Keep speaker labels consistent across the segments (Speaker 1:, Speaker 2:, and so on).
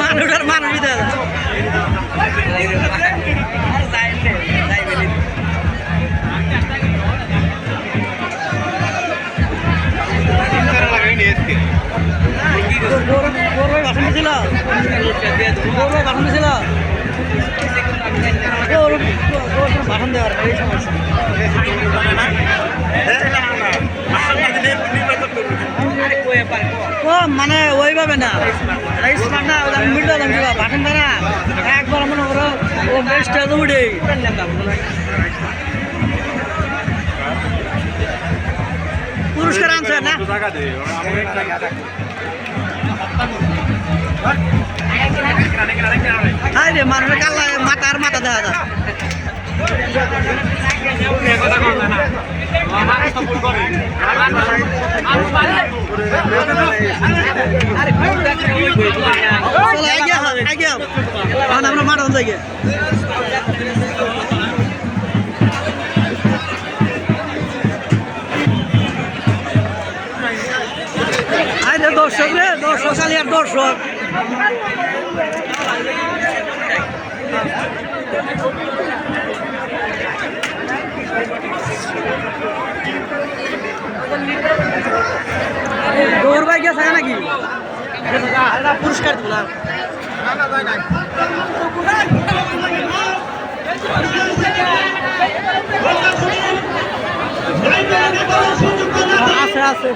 Speaker 1: মানুষের মানুষ ভাষণ দেওয়ার এই মানে ওইভাবে না? স্মার্ট না আমি মিলতে কিবা ভাষণ না একবার মনে করো ও বেস্টটা তো উঠে পুরস্কার আনছে না রে মানুষের কাল্লা মাথার মাথা দেখা যায়। আমরা মাঠন থেকে আরে, দর্শক রে, দর্শক, খালি আর দর্শক। পুরস্কার দিব না আছে আছে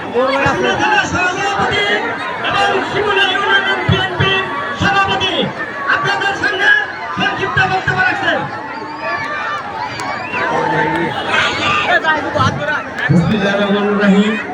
Speaker 2: সভাপতি আপনাদের সঙ্গে সংক্ষিপ্ত বক্তব্য রাখছেন
Speaker 3: রহিম।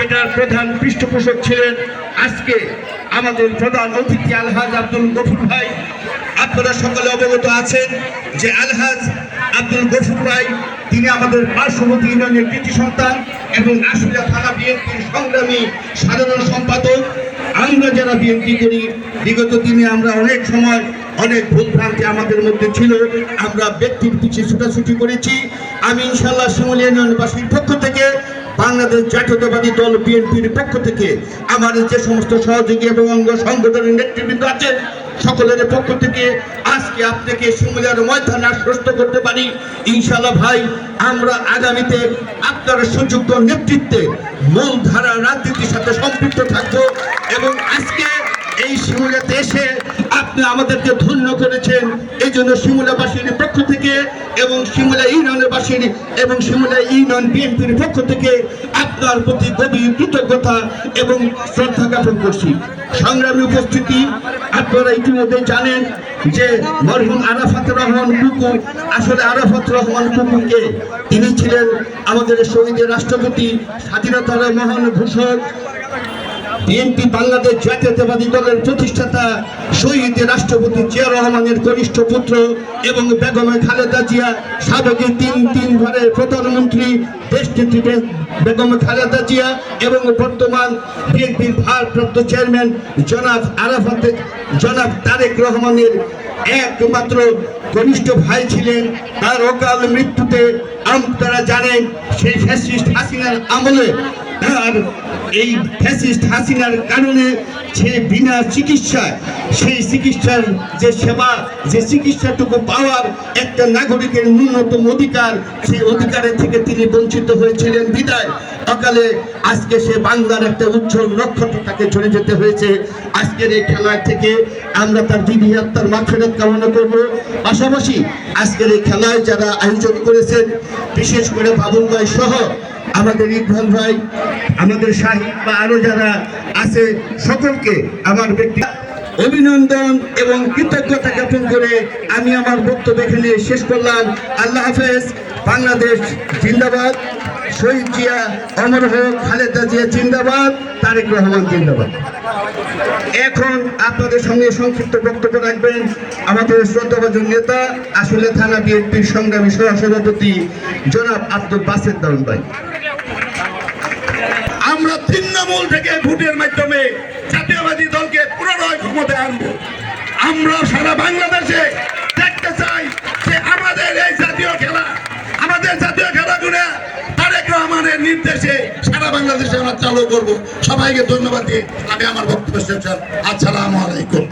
Speaker 3: যেটার প্রধান পৃষ্ঠপোষক ছিলেন আজকে আমাদের প্রধান অতিথি আলহাজ আব্দুল গফুর ভাই। আপনারা সকলে অবগত আছেন যে আলহাজ আব্দুল গফুর ভাই, তিনি আমাদের পার্শ্ববর্তী ইউনিয়নের কৃতি সন্তান এবং আশুলিয়া থানা বিএনপির সংগ্রামী সাধারণ সম্পাদক। আমরা যারা বিএনপি করি, বিগত দিনে আমরা অনেক সময় অনেক ভুলভ্রান্তি আমাদের মধ্যে ছিল, আমরা ব্যক্তির পিছিয়ে ছুটাছুটি করেছি। আমি ইনশাল্লাহ শিমুলিয়া ইউনিয়নবাসীর পক্ষ থেকে বাংলাদেশ জাতীয়তাবাদী দল বিএনপির পক্ষ থেকে আমাদের যে সমস্ত সহযোগী এবং অঙ্গ সংগঠনের নেতৃবৃন্দ আছে, সকলের পক্ষ থেকে আজকে আপনাকে সুমিলার ময়দান আশ্বস্ত করতে পারি। ইনশাল্লাহ ভাই, আমরা আগামীতে আপনার সুযোগ্য নেতৃত্বে মূলধারা রাজনীতির সাথে সম্পৃক্ত থাকব এবং আজকে এই শিমুলাতে এসে আপনি আমাদেরকে ধন্য করেছেন। এই জন্য শিমুলাবাসীর পক্ষ থেকে এবং শিমুলা ইউনিয়নবাসীর এবং শিমুলা ইউনিয়ন বিএনপির পক্ষ থেকে আপনার প্রতি গভীর কৃতজ্ঞতা এবং শ্রদ্ধা জ্ঞাপন করছি। সংগ্রামী উপস্থিতি, আপনারা ইতিমধ্যে জানেন যে মরহুম আরাফাত রহমান কুকু, আসলে আরাফাত রহমান কুকুকে তিনি ছিলেন আমাদের শহীদের রাষ্ট্রপতি, স্বাধীনতার মহান ঘোষক বিএনপি বাংলাদেশ জাতীয়তাবাদী দলের প্রতিষ্ঠাতা শহীদ রাষ্ট্রপতি জিয়া রহমানের কনিষ্ঠ পুত্র এবং বেগম খালেদা জিয়া সাবেক তিন তিন তিনবারের প্রধানমন্ত্রী দেশনেত্রী বে- বেগম খালেদা জিয়া এবং বর্তমান বিএনপির ভারপ্রাপ্ত চেয়ারম্যান জনাব আরাফাত জনাব তারেক রহমানের একমাত্র ঘনিষ্ঠ ভাই ছিলেন। তার অকাল মৃত্যুতে আপনারা জানেন সেই ফ্যাসিস্ট হাসিনার আমলে। আর এই ফ্যাসিস্ট হাসিনার কারণে সে বিনা চিকিৎসায়, সেই চিকিৎসার যে সেবা, যে চিকিৎসাটুকু পাওয়ার একটা নাগরিকের ন্যূনতম অধিকার, সেই অধিকারের থেকে তিনি বঞ্চিত হয়েছিলেন বিদায়। অকালে আজকে সে বাংলার একটা উজ্জ্বল নক্ষত্র তাকে চলে যেতে হয়েছে। আজকের এই খেলায় থেকে আমরা তার দিদি আত্মার মাফেরত কামনা করব। পাশাপাশি আজকের এই খেলায় যারা আয়োজন করেছেন, বিশেষ করে বাবুল ভাই সহ আমাদের ইকবাল ভাই, আমাদের শাহিদ বা আরও যারা আছে, সকলকে আমার ব্যক্তি অভিনন্দন এবং কৃতজ্ঞতা জ্ঞাপন করে আমি আমার বক্তব্য এখানে শেষ করলাম। আল্লাহ হাফেজ। বাংলাদেশ জিন্দাবাদ। শহীদ জিয়া, অমর হোক, খালেদা জিয়া জিন্দাবাদ, তারেক রহমান জিন্দাবাদ। এখন আপনাদের সঙ্গে সংক্ষিপ্ত বক্তব্য রাখবেন আমাদের শ্রদ্ধাভাজন নেতা, আসলে থানা বিএনপির সংগ্রামী সহসভাপতি জনাব আব্দুল বাসেদ দারুণ ভাই।
Speaker 4: আমরা তৃণমূল থেকে ভোটের মাধ্যমে জাতীয়বাদী দলকে পুনরায় ক্ষমতায় আনব। আমরা সারা বাংলাদেশে দেখতে চাই যে আমাদের এই জাতীয় খেলা, আমাদের জাতীয় খেলাগুলো তারেক রহমানের নির্দেশে সারা বাংলাদেশে আমরা চালু করব। সবাইকে ধন্যবাদ দিয়ে আমি আমার বক্তব্য শেষ। আসসালামু আলাইকুম।